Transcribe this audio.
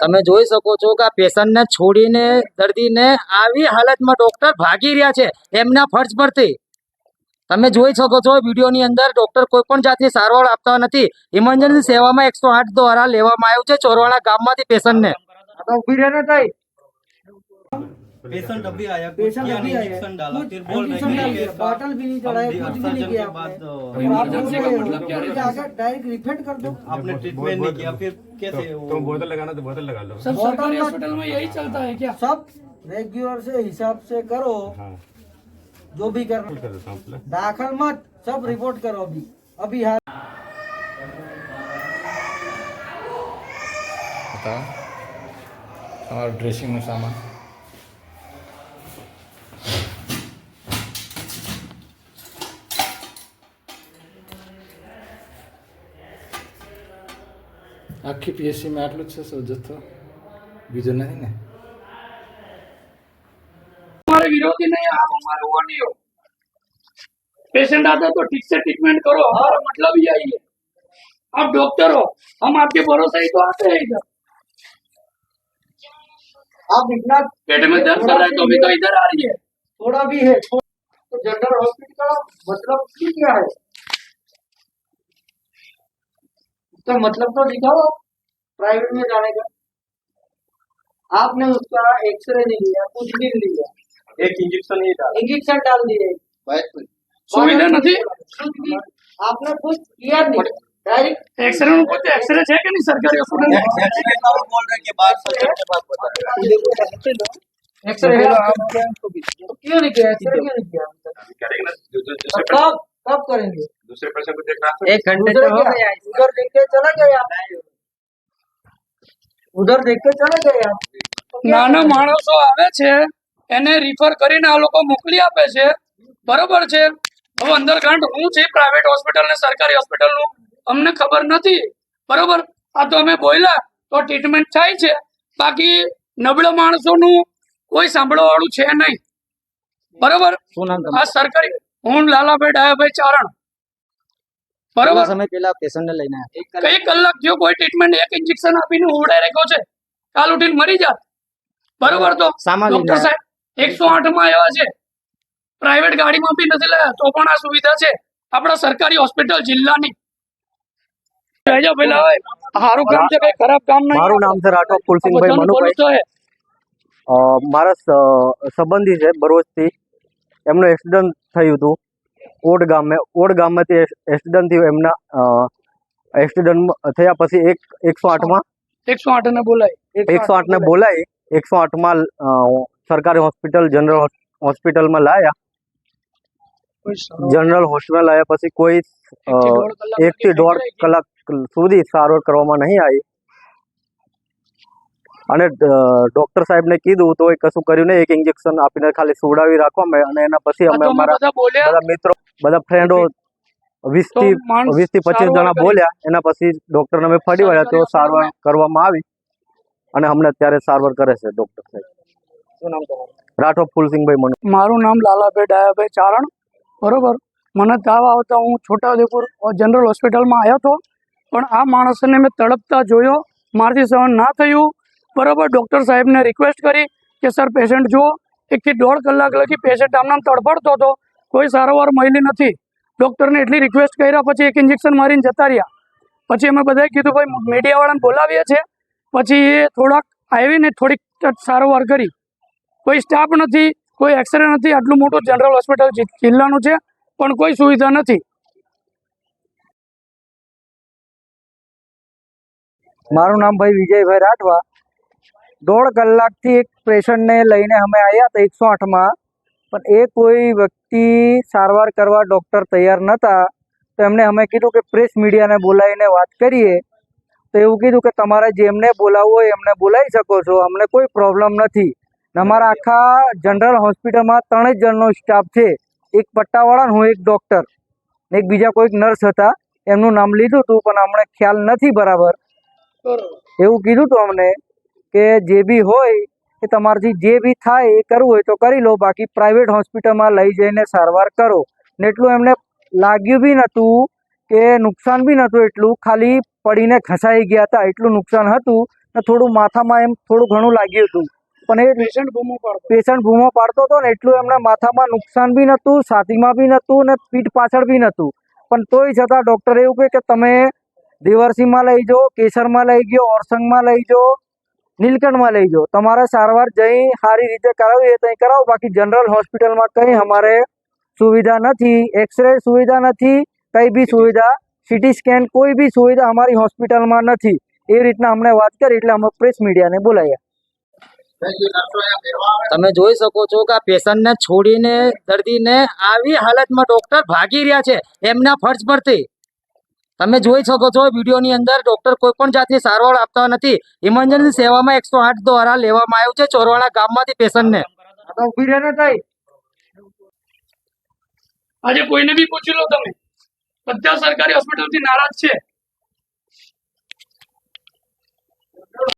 તમે જોઈ શકો છો કે આ પેશન્ટને છોડીને, દર્દીને આવી હાલતમાં ડોક્ટર ભાગી રહ્યા છે એમના ફર્જ પરથી. તમે જોઈ શકો છો વિડીયોની અંદર ડોક્ટર કોઈ પણ જાતની સારવાર આપતા નથી. ઇમરજન્સી સેવામાં એકસો આઠ દ્વારા લેવામાં આવ્યું છે ચોરવાડા ગામમાંથી પેશન્ટને. ઊભી રહે ને आया आया फिर बोल रहे बॉटल भी नहीं कुछ भी नहीं किया। तो मतलब डायरेक्ट तो रिफंड कर दो। आपने ट्रीटमेंट नहीं किया फिर तो- कैसे बोतल लगाना तो बोतल लगा लो। सब सरकारी हॉस्पिटल में यही चलता है क्या? सब रेगुलर से हिसाब से करो। हाँ। जो भी कर दाखिल मत सब रिपोर्ट करो अभी। अभी हाँ हमारा ड्रेसिंग में सामान। આખી પીએસસીમાં આટલું જ છે સૌ જથ્થો બીજો નથી ને हमारे विरोधी नहीं आप हमारे वो नहीं हो पेशेंट आता है तो ठीक से ट्रीटमेंट करो हमारा मतलब यही है आप डॉक्टर हो हम आपके भरोसे ही तो आते हैं इधर आप इतना पेट में दर्द कर रहा है तो भी तो इधर आ रही है थोड़ा भी है थोड़ा- तो जनरल हॉस्पिटल का मतलब ही क्या है तो मतलब तो दिखाओ प्राइवेट में जाने का। आपने उसका एक्सरे नहीं लिया कुछ नहीं लिया। एक इंजेक्शन नहीं डाला। इंजेक्शन डाल दिए सुविधा नहीं। आपने कुछ किया नहीं। डायरेक्ट एक्सरे एक्सरे है नहीं सरकारी हॉस्पिटल में? एक्सरे तो क्यों किया? कब करेंगे। दूसरे पैसे को देखना एक घंटे तो हो गया उधर देख के चला गया ઉધર દેખ કે ચલે ગયા નાના માણસો આવે છે એને રિફર કરીને આ લોકો મોકલી આપે છે. બરોબર છે? હવે અંદરકાંડ હું છે? પ્રાઇવેટ હોસ્પિટલ ને સરકારી હોસ્પિટલનું? અમને ખબર નથી. બરોબર? આ તો અમે બોલ્યા તો ટ્રીટમેન્ટ થાય છે. બાકી નબળા માણસોનું કોઈ સાંભળવા વાળું છે નહીં. બરોબર? આ સરકારી હું લાલાભાઈ ડાયાભાઈ ચારણ. બરોબર? સમય પહેલા પેશન્ટને લઈને કઈ કલાક. જો કોઈ ટ્રીટમેન્ટ એક ઇન્જેક્શન આપીને ઉડાઈ રાખ્યો છે. કાલ ઉઠીને મરી જાત. બરોબર તો? ડોક્ટર સાહેબ એકસો આઠમાં એવા છે. પ્રાઇવેટ ગાડીમાં બી નથી લાયા. તો પણ આ સુવિધા છે. આપણા સરકારી હોસ્પિટલ જિલ્લાની. રહેજો પેલા સારું કામ છે કઈ ખરાબ કામ નહીં. મારું નામ છે રાઠોડ ફુલસિંહભાઈ મનુભાઈ. મારા સંબંધી છે બરોજથી. એમનું એક્સિડન્ટ થયું હતું. ઓડ ગામે ઓડ ગામમાંથી એક્સિડન્ટ થયું એમના એક્સિડન્ટ થયા પછી એક એકસો આઠમાં એકસો આઠ ને બોલાય. એકસો આઠને બોલાય. એકસો આઠમાં સરકારી હોસ્પિટલ જનરલ હોસ્પિટલમાં લાયા. જનરલ હોસ્પિટલ આવ્યા પછી કોઈ એક થી દોઢ કલાક સુધી સારવાર કરવામાં નહીં આવી. અને ડોક્ટર સાહેબને કીધું તો એ કશું કર્યું નહીં. એક ઇન્જેક્શન આપીને ખાલી સુવડાવી રાખવામાં અને એના પછી અમે અમારા બધા મિત્રો બધા ફ્રેન્ડો વીસથી વીસથી પચીસ જણા બોલ્યા. એના પછી ડોક્ટરને અમે ફરી વળ્યા. તો સારવાર કરવામાં આવી. અને અમને અત્યારે સારવાર કરે છે ડોક્ટર સાહેબ. શું નામ તમારું? રાઠોડ ફુલસિંહભાઈ મને મારું નામ લાલાભાઈ ડાયાભાઈ ચારણ. બરોબર? મને તાવ આવતા હું છોટાઉદેપુર જનરલ હોસ્પિટલમાં આવ્યો હતો. પણ આ માણસને મેં તડપતા જોયો. મારથી સહન ના થયું. બરોબર ડૉક્ટર સાહેબને રિક્વેસ્ટ કરી કે સર પેશન્ટ જુઓ. એકથી દોઢ કલાક લગી પેશન્ટ આમનામ તડફડતો હતો. કોઈ સારવાર મળી નથી. ડૉક્ટરને એટલી રિક્વેસ્ટ કર્યા, પછી એક ઇન્જેક્શન મારીને જતા રહ્યા. પછી અમે બધાએ કીધું, ભાઈ, મીડિયાવાળાને બોલાવીએ છીએ પછી એ થોડાક આવીને થોડીક સારવાર કરી. કોઈ સ્ટાફ નથી, કોઈ એક્સરે નથી, આટલું મોટું જનરલ હોસ્પિટલ જિલ્લાનું છે, પણ કોઈ સુવિધા નથી. મારું નામ ભાઈ વિજયભાઈ રાઠવા. દોઢ કલાકથી એક પેશન્ટને લઈને અમે આવ્યા હતા એકસો આઠમાં. પણ એ કોઈ વ્યક્તિ સારવાર કરવા ડૉક્ટર તૈયાર નહોતા તો એમને અમે કીધું કે પ્રેસ મીડિયાને બોલાવીને વાત કરીએ. તો એવું કીધું કે તમારે જેમને બોલાવવું હોય એમને બોલાવી શકો છો. અમને કોઈ પ્રોબ્લેમ નથી. અમારા આખા જનરલ હોસ્પિટલમાં ત્રણેય જણનો સ્ટાફ છે. એક પટ્ટાવાળાને હું એક ડૉક્ટર. ને એક બીજા કોઈક નર્સ હતા. એમનું નામ લીધું હતું પણ અમને ખ્યાલ નથી બરાબર. એવું કીધું હતું અમને. કે જે બી હોય એ તમારાથી જે બી થાય એ કરવું હોય તો કરી લો બાકી પ્રાઇવેટ હોસ્પિટલમાં લઈ જઈને સારવાર કરો. ને એટલું એમને લાગ્યું બી નહોતું કે નુકસાન બી નહોતું એટલું ખાલી પડીને ખસાઈ ગયા હતા એટલું નુકસાન હતું ને થોડું માથામાં એમ થોડું ઘણું લાગ્યું હતું. પણ એ પેશન્ટ બૂમો પાડતો. પેશન્ટ ભૂમો પાડતો હતો ને એટલું એમના માથામાં નુકસાન બી નહોતું છાતીમાં બી નહોતું ને પીઠ પાછળ બી નહોતું. પણ તોય છતાં ડૉક્ટરે એવું કહે કે તમે દેવરસીમાં લઈ જાઓ કેસરમાં લઈ ગયો ઓરસંગમાં લઈ જાઓ નીલકંઠમાં લઈ જાઓ તમારે સારવાર જઈ સારી રીતે કરાવી એ ત્યાં કરાવો. બાકી જનરલ હોસ્પિટલમાં કંઈ અમારે સુવિધા નથી. એક્સરે સુવિધા નથી. કંઈ બી સુવિધા. સીટી સ્કેન કોઈ બી સુવિધા અમારી હોસ્પિટલમાં નથી. એ રીતના અમને વાત કરી એટલે અમે પ્રેસ મીડિયાને બોલાવ્યા તમે જોઈ શકો છો કે આ પેશન્ટને છોડીને દર્દીને આવી હાલતમાં ડોક્ટર ભાગી રહ્યા છે. એમના ફર્જ પરથી. તમે જોઈ શકો છો વિડીયોની અંદર ડોક્ટર કોઈ પણ જાતની સારવાર આપતા નથી. ઇમરજન્સી સેવામાં એકસો આઠ દ્વારા લેવામાં આવ્યું છે ચોરવાડા ગામમાંથી પેશન્ટને. ઊભી રહે ને તાઈ. આજે કોઈને બી પૂછી લો તમે. બધા સરકારી હોસ્પિટલથી નારાજ છે.